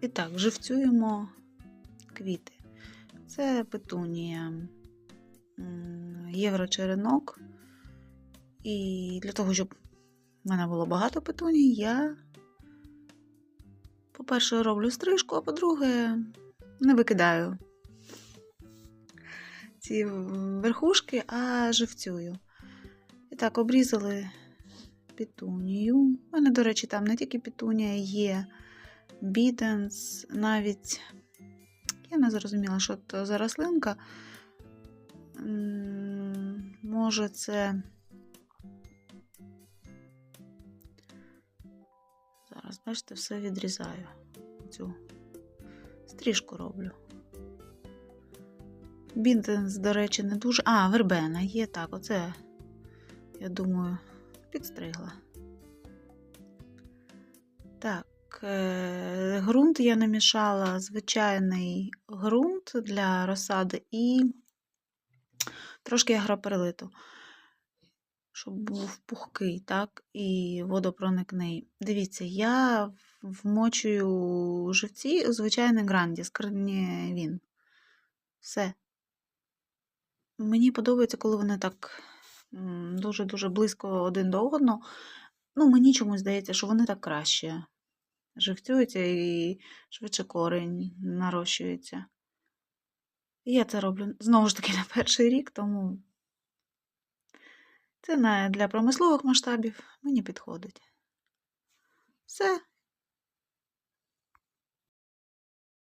І так, живцюємо квіти. Це петунія єврочеренок. І для того, щоб в мене було багато петуній, я, по-перше, роблю стрижку, а по-друге, не викидаю ці верхушки, а живцюю. І так, обрізали петунію. У мене, до речі, там не тільки петунія, є біденс, навіть я не зрозуміла, що це за рослинка. Може, це. Зараз, бачите, все відрізаю. Цю стрижку роблю. Бінтенс, до речі, не дуже. А, вербена є так, оце, я думаю, підстригла. Так, е, ґрунт я намішала звичайний ґрунт для розсади і трошки агроперилиту, щоб був пухкий, так, і водопроникний. Дивіться, я вмочую живці у звичайний грандіс, він. Все. Мені подобається, коли вони так дуже-дуже близько один до одного. Ну, мені чомусь здається, що вони так краще живцюються і швидше корень нарощується. І я це роблю знову ж таки на перший рік, тому це не для промислових масштабів мені підходить. Все,